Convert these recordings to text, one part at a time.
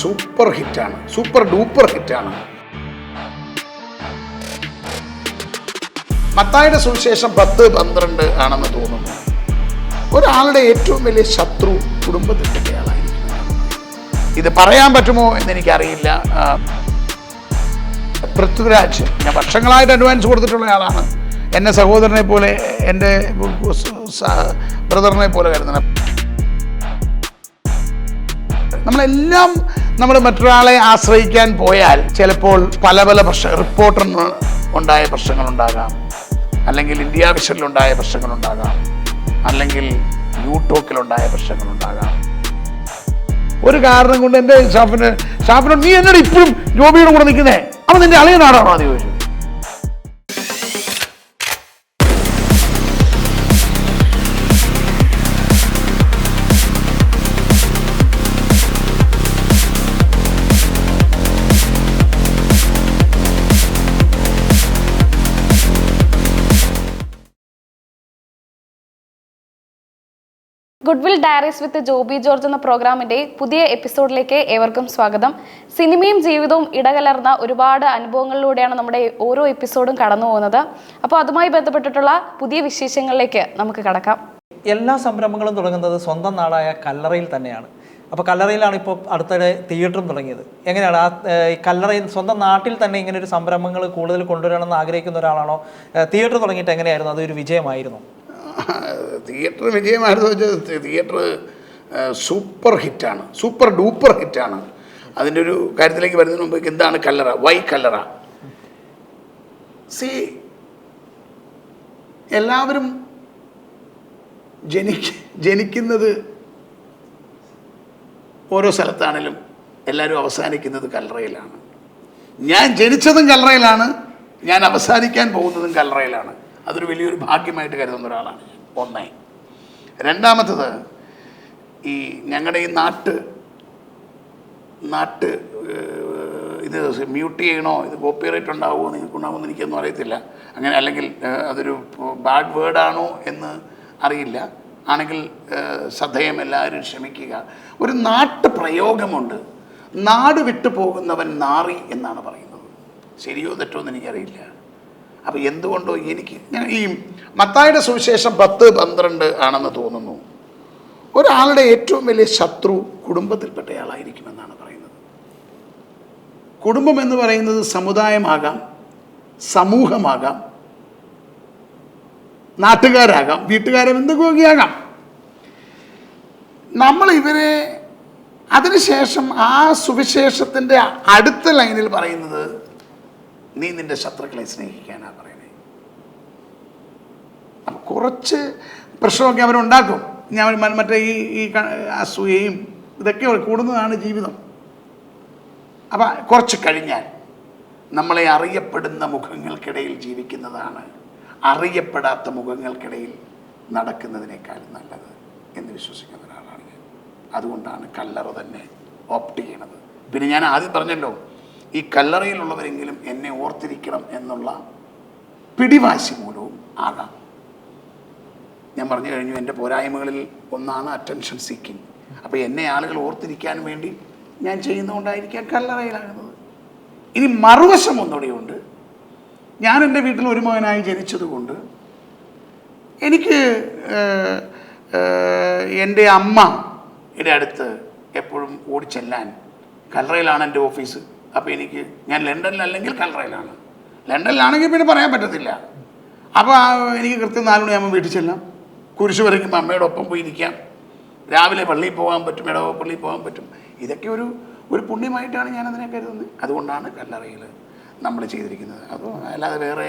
Super ഹിറ്റാണ്. Super duper ഹിറ്റാണ്. മത്തായുടെ സുവിശേഷം പത്ത് പന്ത്രണ്ട് ആണെന്ന് തോന്നുന്നു. ഒരാളുടെ ഏറ്റവും വലിയ ശത്രു കുടുംബത്തിൽപ്പെട്ടയാളായിരിക്കും ഇത് പറയാൻ പറ്റുമോ എന്ന് എനിക്കറിയില്ല പൃഥ്വിരാജ് ഞാൻ വർഷങ്ങളായിട്ട് അഡ്വാൻസ് കൊടുത്തിട്ടുള്ള ആളാണ് എന്നെ സഹോദരനെ പോലെ എന്റെ ബ്രദറിനെ പോലെ കരുതണം. നമ്മളെല്ലാം നമ്മൾ മറ്റൊരാളെ ആശ്രയിക്കാൻ പോയാൽ ചിലപ്പോൾ പല പല പ്രശ്ന റിപ്പോർട്ടറിന് ഉണ്ടായ പ്രശ്നങ്ങളുണ്ടാകാം. അല്ലെങ്കിൽ ഇന്ത്യ വിഷനിലുണ്ടായ പ്രശ്നങ്ങളുണ്ടാകാം. അല്ലെങ്കിൽ യൂടോക്കിലുണ്ടായ പ്രശ്നങ്ങളുണ്ടാകാം. ഒരു കാരണം കൊണ്ട് എന്റെ ഷാഫിന് ഷാഫിനോട് നീ എന്നോട് ഇപ്പോഴും ജോബിയുടെ കൂടെ നിൽക്കുന്നേ? അവൻ നിന്റെ അളിയനാടാണോ അത് ചോദിച്ചു. Goodwill diaries with Joby George എന്ന പ്രോഗ്രാമിന്റെ പുതിയ എപ്പിസോഡിലേക്ക് ഏവർക്കും സ്വാഗതം. സിനിമയും ജീവിതവും ഇടകലർന്ന ഒരുപാട് അനുഭവങ്ങളിലൂടെയാണ് നമ്മുടെ ഓരോ എപ്പിസോഡും കടന്നു പോകുന്നത്. അപ്പോൾ അതുമായി ബന്ധപ്പെട്ടിട്ടുള്ള പുതിയ വിശേഷങ്ങളിലേക്ക് നമുക്ക് കടക്കാം. എല്ലാ സംരംഭങ്ങളും തുടങ്ങുന്നത് സ്വന്തം നാടായ കല്ലറയിൽ തന്നെയാണ്. അപ്പോൾ കല്ലറയിലാണ് ഇപ്പോൾ അടുത്തിടെ തിയേറ്ററും തുടങ്ങിയത്. എങ്ങനെയാണ്? ആ കല്ലറയിൽ സ്വന്തം നാട്ടിൽ തന്നെ ഇങ്ങനെ ഒരു സംരംഭങ്ങൾ കൂടുതൽ കൊണ്ടുവരണമെന്ന് ആഗ്രഹിക്കുന്ന ഒരാളാണോ? തിയേറ്റർ തുടങ്ങിയിട്ട് എങ്ങനെയായിരുന്നു? അതൊരു വിജയമായിരുന്നു? തിയേറ്റർ വിജയമായിരുന്നു വെച്ചാൽ തിയേറ്റർ സൂപ്പർ ഹിറ്റാണ്. സൂപ്പർ ഡൂപ്പർ ഹിറ്റാണ്. അതിന്റെ ഒരു കാര്യത്തിലേക്ക് വരുന്നതിന് മുമ്പ് എന്താണ് കല്ലറ? വൈ കല്ലറ. സി എല്ലാവരും ജനിക്ക ജനിക്കുന്നത് ഓരോ സ്ഥലത്താണെങ്കിലും എല്ലാവരും അവസാനിക്കുന്നത് കല്ലറയിലാണ്. ഞാൻ ജനിച്ചതും കല്ലറയിലാണ്. ഞാൻ അവസാനിക്കാൻ പോകുന്നതും കല്ലറയിലാണ്. അതൊരു വലിയൊരു ഭാഗ്യമായിട്ട് കരുതുന്ന ഒരാളാണ് ഒന്ന്. രണ്ടാമത്തത് ഈ ഞങ്ങളുടെ ഈ നാട്ട് നാട്ട് ഇത് മ്യൂട്ട് ചെയ്യണോ ഇത് കോപ്പിറൈറ്റ് ഉണ്ടാവുമോ നിങ്ങൾക്ക് ഉണ്ടാവുമെന്ന് എനിക്കൊന്നും അറിയത്തില്ല. അങ്ങനെ അല്ലെങ്കിൽ അതൊരു ബാഡ് വേർഡാണോ എന്ന് അറിയില്ല. ആണെങ്കിൽ ശ്രദ്ധേയം എല്ലാവരും ക്ഷമിക്കുക. ഒരു നാട്ട് പ്രയോഗമുണ്ട്. നാട് വിട്ടു പോകുന്നവൻ നാറി എന്നാണ് പറയുന്നത്. ശരിയോ തെറ്റോ എന്ന് എനിക്കറിയില്ല. അപ്പോൾ എന്തുകൊണ്ടോ എനിക്ക് ഈ മത്തായുടെ സുവിശേഷം പത്ത് പന്ത്രണ്ട് ആണെന്ന് തോന്നുന്നു. ഒരാളുടെ ഏറ്റവും വലിയ ശത്രു കുടുംബത്തിൽപ്പെട്ടയാളായിരിക്കുമെന്നാണ് പറയുന്നത്. കുടുംബം എന്ന് പറയുന്നത് സമുദായമാകാം സമൂഹമാകാം നാട്ടുകാരാകാം വീട്ടുകാരും എന്തൊക്കെയാകാം. നമ്മൾ ഇവരെ അതിനുശേഷം ആ സുവിശേഷത്തിന്റെ അടുത്ത ലൈനിൽ പറയുന്നത് നീ നിന്റെ ശത്രുക്കളെ സ്നേഹിക്കാനാണ് പറയുന്നത് അപ്പം കുറച്ച് പ്രശ്നമൊക്കെ അവരുണ്ടാക്കും ഞാൻ മറ്റേ ഈ ഈ അസൂയയും ഇതൊക്കെ കൂടുന്നതാണ് ജീവിതം. അപ്പം കുറച്ച് കഴിഞ്ഞാൽ നമ്മളെ അറിയപ്പെടുന്ന മുഖങ്ങൾക്കിടയിൽ ജീവിക്കുന്നതാണ് അറിയപ്പെടാത്ത മുഖങ്ങൾക്കിടയിൽ നടക്കുന്നതിനേക്കാൾ നല്ലത് എന്ന് വിശ്വസിക്കുന്ന ഒരാളാണ് ഞാൻ. അതുകൊണ്ടാണ് കല്ലറ തന്നെ ഓപ്റ്റ് ചെയ്യണത്. പിന്നെ ഞാൻ ആദ്യം പറഞ്ഞല്ലോ ഈ കല്ലറയിലുള്ളവരെങ്കിലും എന്നെ ഓർത്തിരിക്കണം എന്നുള്ള പിടിവാശി മൂലവും ആകാം. ഞാൻ പറഞ്ഞു കഴിഞ്ഞു എന്റെ പോരായ്മകളിൽ ഒന്നാണ് അറ്റൻഷൻ സീക്കിങ് അപ്പോൾ എന്നെ ആളുകൾ ഓർത്തിരിക്കാൻ വേണ്ടി ഞാൻ ചെയ്യുന്നതുകൊണ്ടായിരിക്കാം കല്ലറയിലാകുന്നത്. ഇനി മറുവശം ഒന്നുകൂടിയുണ്ട് ഞാൻ എന്റെ വീട്ടിൽ ഒരു മകനായി ജനിച്ചതുകൊണ്ട് എനിക്ക് എന്റെ അമ്മ അടുത്ത് എപ്പോഴും ഓടിച്ചെല്ലാൻ കല്ലറയിലാണ് എന്റെ ഓഫീസ്. അപ്പോൾ എനിക്ക് ഞാൻ ലണ്ടനിലല്ലെങ്കിൽ കൽറയിലാണ്. ലണ്ടനിലാണെങ്കിൽ പിന്നെ പറയാൻ പറ്റത്തില്ല. അപ്പോൾ എനിക്ക് കൃത്യം നാല് മണിയാകുമ്പോൾ വീട്ടിൽ ചെല്ലാം. കുരിശ് വരയ്ക്കുമ്പോൾ അമ്മയുടെ ഒപ്പം പോയി ഇരിക്കാം. രാവിലെ പള്ളിയിൽ പോകാൻ പറ്റും ഇടവ പള്ളിയിൽ പോകാൻ പറ്റും. ഇതൊക്കെ ഒരു ഒരു പുണ്യമായിട്ടാണ് ഞാൻ അതിനെ കരുതുന്നത്. അതുകൊണ്ടാണ് കല്ലറയിൽ നമ്മൾ ചെയ്തിരിക്കുന്നത്. അപ്പോൾ അല്ലാതെ വേറെ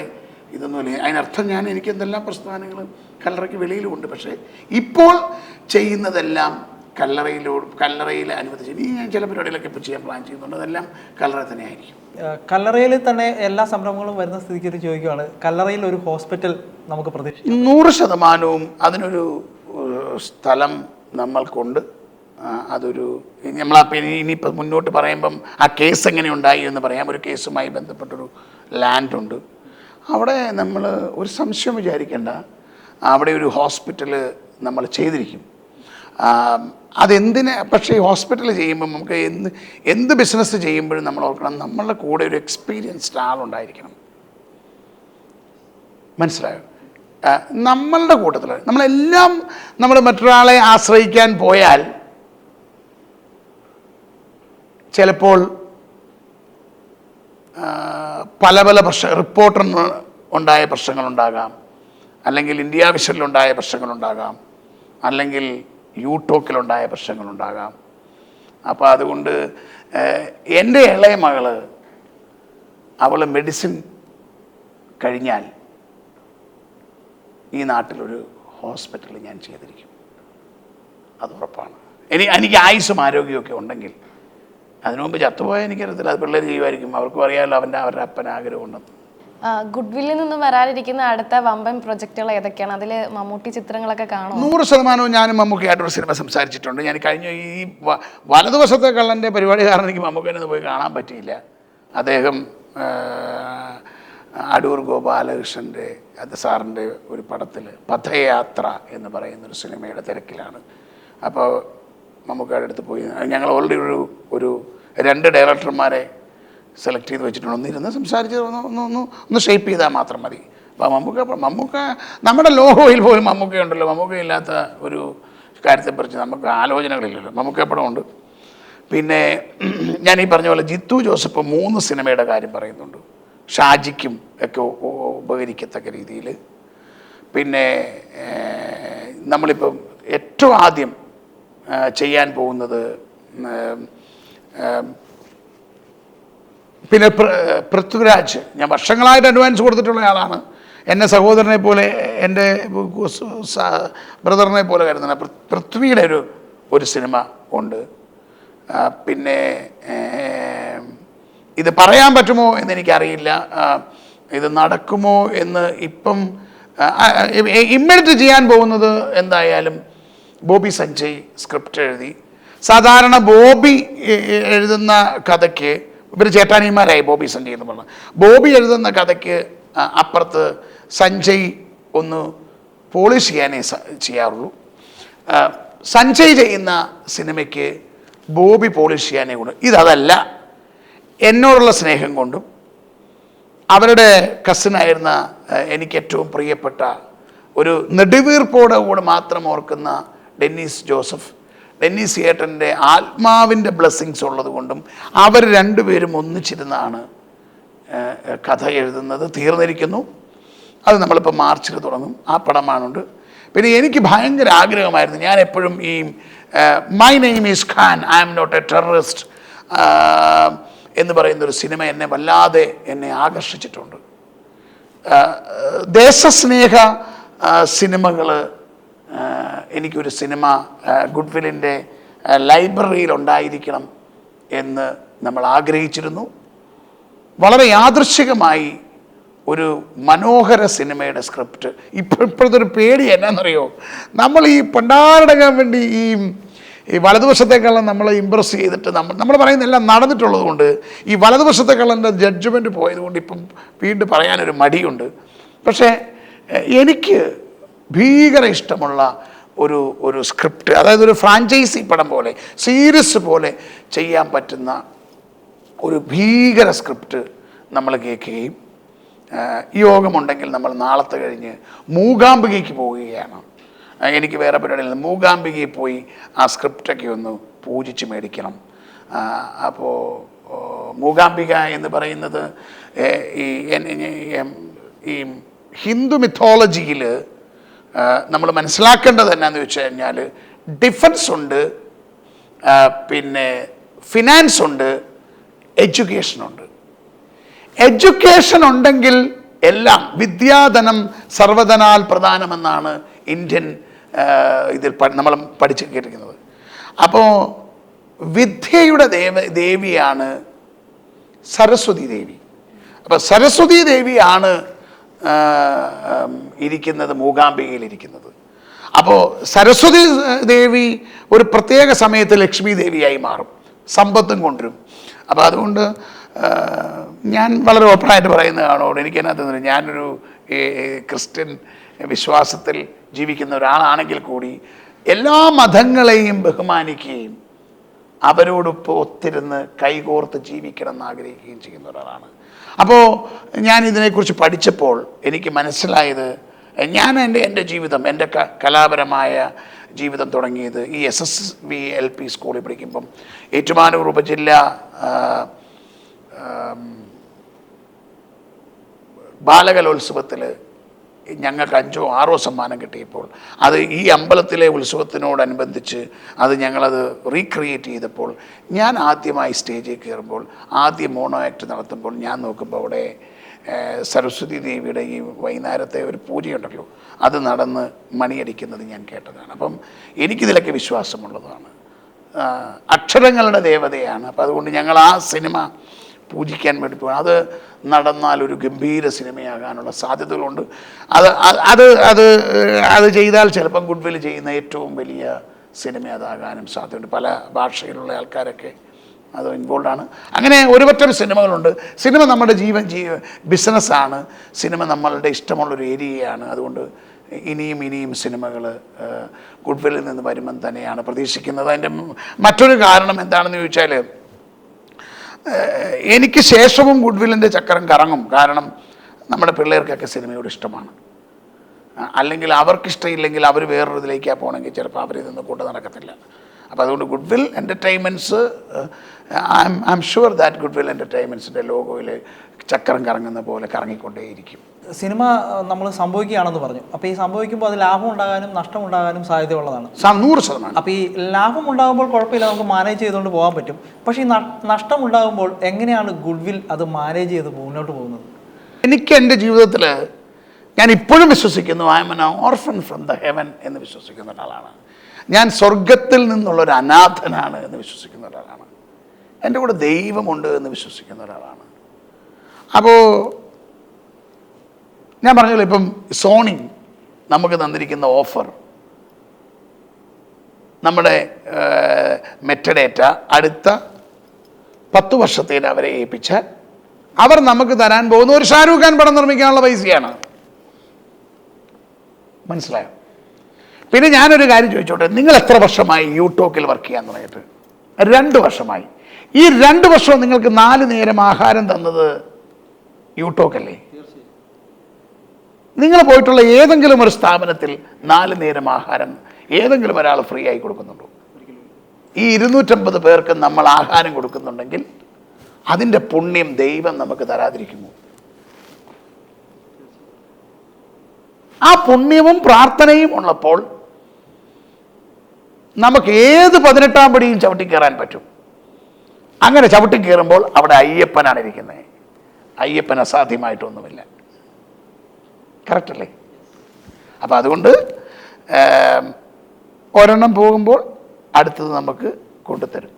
ഇതൊന്നുമില്ല. അതിനർത്ഥം ഞാൻ എനിക്ക് എന്തെല്ലാം പ്രസ്ഥാനങ്ങളും കല്ലറയ്ക്ക് വെളിയിലുമുണ്ട്. പക്ഷേ ഇപ്പോൾ ചെയ്യുന്നതെല്ലാം കല്ലറയിലോ കല്ലറയിൽ അനുവദിച്ച് ഇനി ഞാൻ ചില പരിപാടികളൊക്കെ ഇപ്പോൾ ചെയ്യാൻ പ്ലാൻ ചെയ്യുന്നുണ്ട്. അതെല്ലാം കല്ലറ തന്നെയായിരിക്കും. കല്ലറയിൽ തന്നെ എല്ലാ സംരംഭങ്ങളും വരുന്ന സ്ഥിതിക്ക് ഇത് ചോദിക്കുകയാണ് കല്ലറയിൽ ഒരു ഹോസ്പിറ്റൽ നമുക്ക് പ്രതീക്ഷിക്കാം. നൂറ് ശതമാനവും അതിനൊരു സ്ഥലം നമ്മൾക്കുണ്ട്. അതൊരു നമ്മളപ്പോൾ ഇനി ഇനിയിപ്പോൾ മുന്നോട്ട് പറയുമ്പം ആ കേസ് എങ്ങനെ ഉണ്ടായി എന്ന് പറയാം. ഒരു കേസുമായി ബന്ധപ്പെട്ടൊരു ലാൻഡുണ്ട് അവിടെ നമ്മൾ ഒരു സംശയം വിചാരിക്കേണ്ട. അവിടെ ഒരു ഹോസ്പിറ്റൽ നമ്മൾ ചെയ്തിരിക്കും. അതെന്തിന് പക്ഷേ ഈ ഹോസ്പിറ്റൽ ചെയ്യുമ്പോൾ നമുക്ക് എന്ത് എന്ത് ബിസിനസ് ചെയ്യുമ്പോഴും നമ്മൾ ഓർക്കണം നമ്മളുടെ കൂടെ ഒരു എക്സ്പീരിയൻസ്ഡ് ആളുണ്ടായിരിക്കണം. മനസ്സിലായോ? നമ്മളുടെ കൂട്ടത്തിൽ നമ്മളെല്ലാം നമ്മൾ മറ്റൊരാളെ ആശ്രയിക്കാൻ പോയാൽ ചിലപ്പോൾ പല പല പ്രശ്ന റിപ്പോർട്ടറിന് ഉണ്ടായ പ്രശ്നങ്ങളുണ്ടാകാം. അല്ലെങ്കിൽ ഇന്ത്യ വിഷനിലുണ്ടായ പ്രശ്നങ്ങളുണ്ടാകാം. അല്ലെങ്കിൽ യൂടോക്കിലുണ്ടായ പ്രശ്നങ്ങളുണ്ടാകാം. അപ്പോൾ അതുകൊണ്ട് എന്റെ ഇളയ മകൾ അവൾ മെഡിസിൻ കഴിഞ്ഞാൽ ഈ നാട്ടിലൊരു ഹോസ്പിറ്റൽ ഞാൻ ചെയ്തിരിക്കും. അത് ഉറപ്പാണ്. ഇനി എനിക്ക് ആയുസ്സും ആരോഗ്യമൊക്കെ ഉണ്ടെങ്കിൽ അതിനു മുമ്പ് ചത്തുപോയാൽ എനിക്കറിയത്തില്ല. അത് പിള്ളേർ ചെയ്യുമായിരിക്കും. അവർക്കും അറിയാമല്ലോ അവന്റെ അവരുടെ അപ്പൻ ആഗ്രഹമുണ്ടെന്ന്. ഗുഡ് നിന്ന് വരാനിരിക്കുന്ന അടുത്ത വമ്പൻ പ്രൊജക്ടുകൾ ഏതൊക്കെയാണ്? അതിൽ മമ്മൂട്ടി ചിത്രങ്ങളൊക്കെ കാണും നൂറ് ശതമാനവും ഞാനും മമ്മൂക്കയായിട്ടൊരു സിനിമ സംസാരിച്ചിട്ടുണ്ട്. ഞാൻ കഴിഞ്ഞ ഈ വലതുവശത്തെ കള്ളന്റെ പരിപാടി കാരണം എനിക്ക് മമ്മൂക്കിനെ പോയി കാണാൻ പറ്റിയില്ല. അദ്ദേഹം അടൂർ ഗോപാലകൃഷ്ണന്റെ അത് സാറിന്റെ ഒരു പടത്തിൽ പഥയാത്ര എന്ന് പറയുന്ന ഒരു സിനിമയുടെ തിരക്കിലാണ്. അപ്പോൾ മമ്മൂക്കിയുടെ അടുത്ത് പോയി. ഞങ്ങൾ ഓൾറെഡി ഒരു ഒരു രണ്ട് ഡയറക്ടർമാരെ സെലക്ട് ചെയ്ത് വെച്ചിട്ടുണ്ട്. ഒന്നിരുന്ന് സംസാരിച്ച് ഒന്ന് ഒന്ന് ഒന്ന് ഒന്ന് ഷേപ്പ് ചെയ്താൽ മാത്രം മതി. അപ്പോൾ മമ്മൂക്ക മമ്മൂക്ക നമ്മുടെ ലോഹോയിൽ പോലും മമ്മൂക്ക ഉണ്ടല്ലോ മമ്മൂക്ക ഇല്ലാത്ത ഒരു കാര്യത്തെക്കുറിച്ച് നമുക്ക് ആലോചനകളില്ലല്ലോ. മമ്മൂക്ക ഉണ്ട്. പിന്നെ ഞാൻ ഈ പറഞ്ഞ പോലെ ജിത്തു ജോസഫ് മൂന്ന് സിനിമയുടെ കാര്യം പറയുന്നുണ്ട്. ഷാജിക്കും ഒക്കെ ഉപകരിക്കത്തക്ക രീതിയിൽ. പിന്നെ നമ്മളിപ്പം ഏറ്റവും ആദ്യം ചെയ്യാൻ പോകുന്നത് പിന്നെ പൃഥ്വിരാജ്. ഞാൻ വർഷങ്ങളായിട്ട് അഡ്വാൻസ് കൊടുത്തിട്ടുള്ള ആളാണ്. എന്നെ സഹോദരനെ പോലെ എന്റെ ബ്രദറിനെ പോലെ കരുതുന്ന പൃഥ്വിയുടെ ഒരു ഒരു സിനിമ ഉണ്ട്. പിന്നെ ഇത് പറയാൻ പറ്റുമോ എന്ന് എനിക്കറിയില്ല. ഇത് നടക്കുമോ എന്ന് ഇപ്പം ഇമ്മഡിറ്റ് ചെയ്യാൻ പോകുന്നത് എന്തായാലും ബോബി സഞ്ജയ് സ്ക്രിപ്റ്റ് എഴുതി. സാധാരണ ബോബി എഴുതുന്ന കഥയ്ക്ക് ഇവർ ചേട്ടാനിമാരായി ബോബി സഞ്ജയ് എന്ന് പറഞ്ഞത് ബോബി എഴുതുന്ന കഥയ്ക്ക് അപ്പുറത്ത് സഞ്ജയ് ഒന്ന് പോളിഷ് ചെയ്യാനേ ചെയ്യാറുള്ളൂ. സഞ്ജയ് ചെയ്യുന്ന സിനിമയ്ക്ക് ബോബി പോളിഷ് ചെയ്യാനേ ഉള്ളൂ. ഇതല്ല എന്നോടുള്ള സ്നേഹം കൊണ്ടും അവരുടെ കസിനായിരുന്ന എനിക്ക് ഏറ്റവും പ്രിയപ്പെട്ട ഒരു നെടുവീർപ്പോടെ കൂടെ മാത്രം ഓർക്കുന്ന ഡെന്നീസ് ജോസഫ് ഡെന്നീസ് ഏട്ടന്റെ ആത്മാവിന്റെ ബ്ലെസ്സിങ്സ് ഉള്ളത് കൊണ്ടും അവർ രണ്ടുപേരും ഒന്നിച്ചിരുന്നാണ് കഥ എഴുതുന്നത്. തീർന്നിരിക്കുന്നു. അത് നമ്മളിപ്പോൾ മാർച്ചിൽ തുടങ്ങും. ആ പടമാണുണ്ട്. പിന്നെ എനിക്ക് ഭയങ്കര ആഗ്രഹമായിരുന്നു. ഞാൻ എപ്പോഴും ഈ my name is Khan I am not a terrorist എന്ന് പറയുന്ന ഒരു സിനിമ എന്നെ വല്ലാതെ എന്നെ ആകർഷിച്ചിട്ടുണ്ട്. ദേശസ്നേഹ സിനിമകൾ എനിക്കൊരു സിനിമ ഗുഡ് വില്ലിന്റെ ലൈബ്രറിയിൽ ഉണ്ടായിരിക്കണം എന്ന് നമ്മൾ ആഗ്രഹിച്ചിരുന്നു. വളരെ യാദൃശികമായി ഒരു മനോഹര സിനിമയുടെ സ്ക്രിപ്റ്റ് ഇപ്പോൾ ഇപ്പോഴത്തെ ഒരു പേടി എന്നാണെന്നറിയോ നമ്മൾ ഈ പണ്ടാരടക്കാൻ വേണ്ടി ഈ ഈ വലതുവശത്തേക്കാളും നമ്മൾ ഇമ്പ്രസ് ചെയ്തിട്ട് നമ്മൾ നമ്മൾ പറയുന്നതെല്ലാം നടന്നിട്ടുള്ളത് കൊണ്ട് ഈ വലതുവശത്തേക്കുള്ള ജഡ്ജ്മെന്റ് പോയതുകൊണ്ട് ഇപ്പം വീണ്ടും പറയാനൊരു മടിയുണ്ട്. പക്ഷേ എനിക്ക് ഭീകര ഇഷ്ടമുള്ള ഒരു ഒരു സ്ക്രിപ്റ്റ് അതായത് ഒരു ഫ്രാഞ്ചൈസി പടം പോലെ സീരീസ് പോലെ ചെയ്യാൻ പറ്റുന്ന ഒരു ഭീകര സ്ക്രിപ്റ്റ് നമ്മൾ കേൾക്കുകയും യോഗമുണ്ടെങ്കിൽ നമ്മൾ നാളത്തെ കഴിഞ്ഞ് മൂകാംബികയ്ക്ക് പോവുകയാണ്. എനിക്ക് വേറെ പരിപാടിയില്ല. മൂകാംബികയിൽ പോയി ആ സ്ക്രിപ്റ്റൊക്കെ ഒന്ന് പൂജിച്ച് മേടിക്കണം. അപ്പോൾ മൂകാംബിക എന്ന് പറയുന്നത് ഈ ഈ ഹിന്ദു മിത്തോളജിയിൽ നമ്മൾ മനസ്സിലാക്കേണ്ടത് എന്നാന്ന് വെച്ച് കഴിഞ്ഞാൽ ഡിഫൻസ് ഉണ്ട് പിന്നെ ഫിനാൻസ് ഉണ്ട് എഡ്യൂക്കേഷൻ ഉണ്ട്. എഡ്യൂക്കേഷൻ ഉണ്ടെങ്കിൽ എല്ലാം വിദ്യാധനം സർവധനാൽ പ്രധാനമെന്നാണ് ഇന്ത്യൻ ഇതിൽ നമ്മൾ പഠിച്ചു കേട്ടിരിക്കുന്നത് അപ്പോൾ വിദ്യയുടെ ദേവ ദേവിയാണ് സരസ്വതി ദേവി. അപ്പോൾ സരസ്വതി ദേവിയാണ് ഇരിക്കുന്നത് മൂകാംബികയിൽ ഇരിക്കുന്നത്. അപ്പോൾ സരസ്വതി ദേവി ഒരു പ്രത്യേക സമയത്ത് ലക്ഷ്മി ദേവിയായി മാറും. സമ്പത്തും കൊണ്ടുവരും. അപ്പോൾ അതുകൊണ്ട് ഞാൻ വളരെ ഓപ്പണായിട്ട് പറയുന്നതാണോ എനിക്ക് എനിക്കതിനകത്ത് ഞാനൊരു ക്രിസ്ത്യൻ വിശ്വാസത്തിൽ ജീവിക്കുന്ന ഒരാളാണെങ്കിൽ കൂടി എല്ലാ മതങ്ങളെയും ബഹുമാനിക്കുകയും അവരോടൊപ്പം ഒത്തിരുന്ന് കൈകോർത്ത് ജീവിക്കണം എന്ന് ആഗ്രഹിക്കുകയും ചെയ്യുന്ന ഒരാളാണ്. അപ്പോൾ ഞാൻ ഇതിനെക്കുറിച്ച് പഠിച്ചപ്പോൾ എനിക്ക് മനസ്സിലായത് ഞാൻ എന്റെ എന്റെ ജീവിതം എന്റെ കലാപരമായ ജീവിതം തുടങ്ങിയത് ഈ S S V L P സ്കൂളിൽ പഠിക്കുമ്പം ഏറ്റുമാനൂർ ഉപജില്ല ബാലകലോത്സവത്തിൽ ഞങ്ങൾക്ക് അഞ്ചോ ആറോ സമ്മാനം കിട്ടിയപ്പോൾ അത് ഈ അമ്പലത്തിലെ ഉത്സവത്തിനോടനുബന്ധിച്ച് അത് ഞങ്ങളത് റീക്രിയേറ്റ് ചെയ്തപ്പോൾ ഞാൻ ആദ്യമായി സ്റ്റേജിൽ കയറുമ്പോൾ ആദ്യം മോണോ ആക്ട് നടത്തുമ്പോൾ ഞാൻ നോക്കുമ്പോൾ അവിടെ സരസ്വതി ദേവിയുടെ ഈ വൈകുന്നേരത്തെ ഒരു പൂജയുണ്ടല്ലോ അത് നടന്ന് മണിയടിക്കുന്നത് ഞാൻ കേട്ടതാണ്. അപ്പം എനിക്കിതിലൊക്കെ വിശ്വാസമുള്ളതാണ്. അക്ഷരങ്ങളുടെ ദേവതയാണ്. അപ്പം അതുകൊണ്ട് ഞങ്ങൾ ആ സിനിമ പൂജിക്കാൻ വേണ്ടി പോകണം അത് നടന്നാൽ ഒരു ഗംഭീര സിനിമയാകാനുള്ള സാധ്യതകളുണ്ട്. അത് അത് അത് അത് ചെയ്താൽ ചിലപ്പം ഗുഡ്വിൽ ചെയ്യുന്ന ഏറ്റവും വലിയ സിനിമ അതാകാനും സാധ്യതയുണ്ട്. പല ഭാഷയിലുള്ള ആൾക്കാരൊക്കെ അത് ആണ്. അങ്ങനെ ഒരുപറ്റം സിനിമകളുണ്ട്. സിനിമ നമ്മുടെ ജീവൻ ജീ ബിസിനസ്സാണ് സിനിമ നമ്മളുടെ ഇഷ്ടമുള്ളൊരു ഏരിയയാണ്. അതുകൊണ്ട് ഇനിയും ഇനിയും സിനിമകൾ ഗുഡ്വില്ലിൽ നിന്ന് വരുമെന്ന് തന്നെയാണ് പ്രതീക്ഷിക്കുന്നത്. അതിന്റെ മറ്റൊരു കാരണം എന്താണെന്ന് ചോദിച്ചാൽ എനിക്ക് ശേഷവും ഗുഡ്വില്ലിന്റെ ചക്രം കറങ്ങും. കാരണം നമ്മുടെ പിള്ളേർക്കൊക്കെ സിനിമയോട് ഇഷ്ടമാണ്. അല്ലെങ്കിൽ അവർക്കിഷ്ടമില്ലെങ്കിൽ അവർ വേറൊരു ഇതിലേക്കാണ് പോകണമെങ്കിൽ ചിലപ്പോൾ അവർ ഇതൊന്നും കൊണ്ട് നടക്കത്തില്ല. അപ്പോൾ അതുകൊണ്ട് good will entertainments I'm I'm sure that good will എന്റർടൈൻമെന്റ്സിന്റെ ലോഗോയിൽ ചക്രം കറങ്ങുന്ന പോലെ കറങ്ങിക്കൊണ്ടേയിരിക്കും. സിനിമ നമ്മൾ സംഭവിക്കുകയാണെന്ന് പറഞ്ഞു. അപ്പോൾ ഈ സംഭവിക്കുമ്പോൾ അത് ലാഭം ഉണ്ടാകാനും നഷ്ടം ഉണ്ടാകാനും സാധ്യതയുള്ളതാണ്. ഉള്ളതാണ് നൂറ് ശതമാനം. അപ്പോൾ ഈ ലാഭം ഉണ്ടാകുമ്പോൾ കുഴപ്പമില്ല നമുക്ക് മാനേജ് ചെയ്തുകൊണ്ട് പോകാൻ പറ്റും. പക്ഷേ ഈ നഷ്ടം ഉണ്ടാകുമ്പോൾ എങ്ങനെയാണ് ഗുഡ് വിൽ അത് മാനേജ് ചെയ്ത് മുന്നോട്ട് പോകുന്നത്? എനിക്ക് എന്റെ ജീവിതത്തിൽ ഞാൻ ഇപ്പോഴും വിശ്വസിക്കുന്നു I'm an orphan from the heaven എന്ന് വിശ്വസിക്കുന്ന ഒരാളാണ്. ഞാൻ സ്വർഗത്തിൽ നിന്നുള്ള ഒരു അനാഥനാണ് എന്ന് വിശ്വസിക്കുന്ന ഒരാളാണ്. എന്റെ കൂടെ ദൈവമുണ്ട് എന്ന് വിശ്വസിക്കുന്ന ഒരാളാണ്. അപ്പോൾ ഞാൻ പറഞ്ഞല്ലോ ഇപ്പം സോണി നമുക്ക് തന്നിരിക്കുന്ന ഓഫർ നമ്മുടെ മെറ്റഡേറ്റ അടുത്ത പത്ത് വർഷത്തേന് അവരെ ഏൽപ്പിച്ചാൽ അവർ നമുക്ക് തരാൻ പോകുന്ന ഒരു ഷാരൂഖ് ഖാൻ പടം നിർമ്മിക്കാനുള്ള പൈസയാണ്. മനസ്സിലായോ? പിന്നെ ഞാനൊരു കാര്യം ചോദിച്ചോട്ടെ? നിങ്ങൾ എത്ര വർഷമായി യൂടോക്കിൽ വർക്ക് ചെയ്യാൻ തുടങ്ങിയിട്ട്? രണ്ട് വർഷമായി. ഈ രണ്ട് വർഷവും നിങ്ങൾക്ക് നാല് നേരം ആഹാരം തന്നത് യൂടോക്കല്ലേ നിങ്ങൾ പോയിട്ടുള്ള ഏതെങ്കിലും ഒരു സ്ഥാപനത്തിൽ നാല് നേരം ആഹാരം ഏതെങ്കിലും ഒരാൾ ഫ്രീ ആയി കൊടുക്കുന്നുണ്ടോ? ഈ ഇരുന്നൂറ്റമ്പത് പേർക്ക് നമ്മൾ ആഹാരം കൊടുക്കുന്നുണ്ടെങ്കിൽ അതിന്റെ പുണ്യം ദൈവം നമുക്ക് തരാതിരിക്കുമോ? ആ പുണ്യവും പ്രാർത്ഥനയും ഉള്ളപ്പോൾ നമുക്ക് ഏത് പതിനെട്ടാം പടിയും ചവിട്ടി കയറാൻ പറ്റും? അങ്ങനെ ചവിട്ടി കയറുമ്പോൾ അവിടെ അയ്യപ്പനാണ് ഇരിക്കുന്നത്. അയ്യപ്പൻ അസാധ്യമായിട്ടൊന്നുമില്ല. കറക്റ്റല്ലേ അപ്പം അതുകൊണ്ട് ഒരെണ്ണം പോകുമ്പോൾ അടുത്തത് നമുക്ക് കൊണ്ടുതരും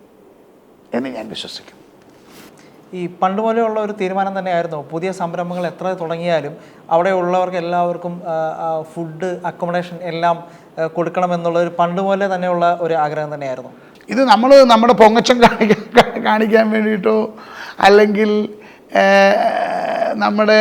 എന്ന് ഞാൻ വിശ്വസിക്കുന്നു. ഈ പണ്ട് പോലെയുള്ള ഒരു തീരുമാനം തന്നെയായിരുന്നു. പുതിയ സംരംഭങ്ങൾ എത്ര തുടങ്ങിയാലും അവിടെ ഉള്ളവർക്ക് എല്ലാവർക്കും ഫുഡ് അക്കോമഡേഷൻ എല്ലാം കൊടുക്കണമെന്നുള്ള ഒരു പണ്ട് പോലെ തന്നെയുള്ള ഒരു ആഗ്രഹം തന്നെയായിരുന്നു. ഇത് നമ്മൾ നമ്മുടെ പൊങ്ങച്ചം കാണിക്കാൻ കാണിക്കാൻ വേണ്ടിയിട്ടോ അല്ലെങ്കിൽ നമ്മുടെ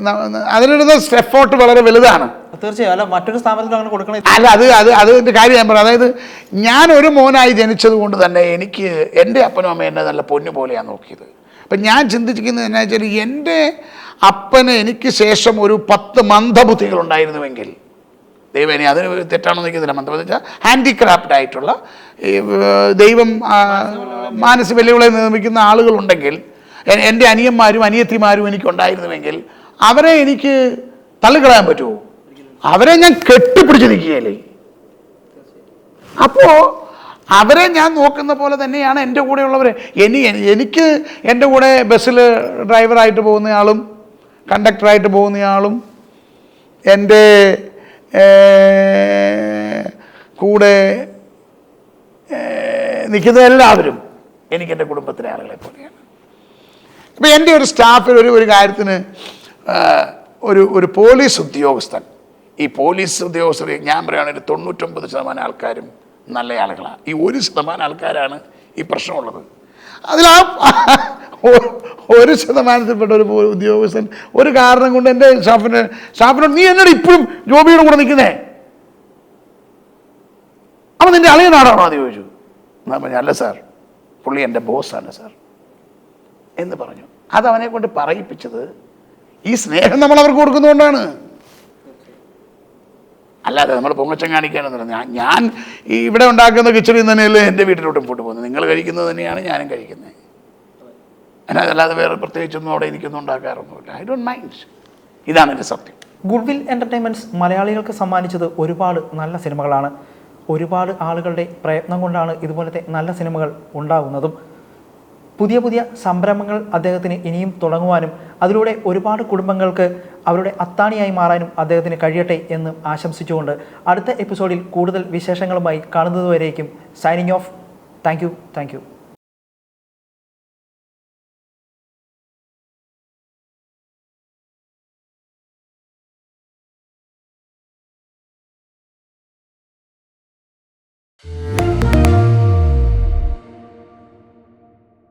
ന- അതിനെടുത്ത എഫോർട്ട് വളരെ വലുതാണ്. തീർച്ചയായും. അല്ല മറ്റൊരു സ്ഥാപനത്തിൽ അങ്ങനെ കൊടുക്കണം അല്ല അത് അത് അതിന്റെ കാര്യം ഞാൻ പറയാം അതായത് ഞാൻ ഒരു മോനായി ജനിച്ചത് കൊണ്ട് തന്നെ എനിക്ക് എന്റെ അപ്പനും അമ്മയും എന്നെ നല്ല പൊന്നു പോലെയാണ് നോക്കിയത്. അപ്പം ഞാൻ ചിന്തിച്ചിരിക്കുന്നത് എന്നാ വെച്ചാൽ എന്റെ അപ്പന് എനിക്ക് ശേഷം ഒരു പത്ത് മന്ദബുദ്ധികൾ ഉണ്ടായിരുന്നുവെങ്കിൽ ദൈവം ഇനി അതിന് തെറ്റാണെന്ന് എനിക്കതില്ല മന്ദബുദ്ധി വെച്ചാൽ ഹാൻഡിക്രാഫ്റ്റ് ആയിട്ടുള്ള ഈ, ദൈവം മാനസിക വെല്ലുവിളി നിർമ്മിക്കുന്ന ആളുകളുണ്ടെങ്കിൽ എന്റെ അനിയന്മാരും അനിയത്തിമാരും എനിക്കുണ്ടായിരുന്നുവെങ്കിൽ അവരെ എനിക്ക് തള്ളിക്കളയാൻ പറ്റുമോ? അവരെ ഞാൻ കെട്ടിപ്പിടിച്ച് നിൽക്കുകയല്ലേ? അപ്പോൾ അവരെ ഞാൻ നോക്കുന്ന പോലെ തന്നെയാണ് എന്റെ കൂടെയുള്ളവരെ. എനി എനിക്ക് എന്റെ കൂടെ ബസ്സിൽ ഡ്രൈവറായിട്ട് പോകുന്നയാളും കണ്ടക്ടറായിട്ട് പോകുന്നയാളും എന്റെ കൂടെ നിൽക്കുന്ന എല്ലാവരും എനിക്ക് എന്റെ കുടുംബത്തിലെ ആളുകളെ പോലെയാണ്. ഇപ്പം എന്റെ ഒരു സ്റ്റാഫിൽ ഒരു ഒരു കാര്യത്തിന് ഒരു ഒരു പോലീസ് ഉദ്യോഗസ്ഥൻ. ഈ പോലീസ് ഉദ്യോഗസ്ഥർ ഞാൻ പറയുകയാണെങ്കിൽ തൊണ്ണൂറ്റൊമ്പത് ശതമാനം ആൾക്കാരും നല്ല ആളുകളാണ് ഈ ഒരു ശതമാനം ആൾക്കാരാണ് ഈ പ്രശ്നമുള്ളത്. അതിൽ ആ ഒരു ശതമാനത്തിൽപ്പെട്ട ഒരു ഉദ്യോഗസ്ഥൻ ഒരു കാരണം കൊണ്ട് എന്റെ ഷാഫിനെ ഷാഫിനോട് നീ എന്നോട് ഇപ്പോഴും ജോബിയുടെ കൂടെ നിൽക്കുന്നേ? അപ്പോൾ നിന്റെ അളിയനാടാണോ അത് ചോദിച്ചു. ഞാൻ പറഞ്ഞു അല്ല സാർ. പുള്ളി എന്റെ ബോസാണ് സാർ. എന്ന് പറഞ്ഞു. അത് അവനെ കൊണ്ട് പറയിപ്പിച്ചത് ഈ സ്നേഹം നമ്മൾ അവർക്ക് കൊടുക്കുന്നതുകൊണ്ടാണ്. അല്ലാതെ നമ്മൾ പൊങ്ങച്ചം കാണിക്കാനെന്ന് ഞാൻ ഞാൻ ഈ ഇവിടെ ഉണ്ടാക്കുന്ന കിച്ചണിൽ തന്നെയല്ലേ എന്റെ വീട്ടിലോട്ടും പോട്ട് പോകുന്നത്? നിങ്ങൾ കഴിക്കുന്നത് തന്നെയാണ് ഞാനും കഴിക്കുന്നത്. അതിനല്ലാതെ വേറെ പ്രത്യേകിച്ചൊന്നും അവിടെ എനിക്കൊന്നും ഉണ്ടാക്കാറൊന്നുമില്ല. ഐ ഡോണ്ട് മൈൻഡ് ഇതാണ് എന്റെ സത്യം. ഗുഡ്വിൽ എന്റർടൈൻമെന്റ്സ് മലയാളികൾക്ക് സമ്മാനിച്ചത് ഒരുപാട് നല്ല സിനിമകളാണ്. ഒരുപാട് ആളുകളുടെ പ്രയത്നം കൊണ്ടാണ് ഇതുപോലത്തെ നല്ല സിനിമകൾ ഉണ്ടാകുന്നതും. പുതിയ പുതിയ സംരംഭങ്ങൾ അദ്ദേഹത്തിന് ഇനിയും തുടങ്ങുവാനും അതിലൂടെ ഒരുപാട് കുടുംബങ്ങൾക്ക് അവരുടെ അത്താണിയായി മാറാനും അദ്ദേഹത്തിന് കഴിയട്ടെ എന്ന് ആശംസിച്ചുകൊണ്ട് അടുത്ത എപ്പിസോഡിൽ കൂടുതൽ വിശേഷങ്ങളുമായി കാണുന്നതുവരേക്കും signing off thank you thank you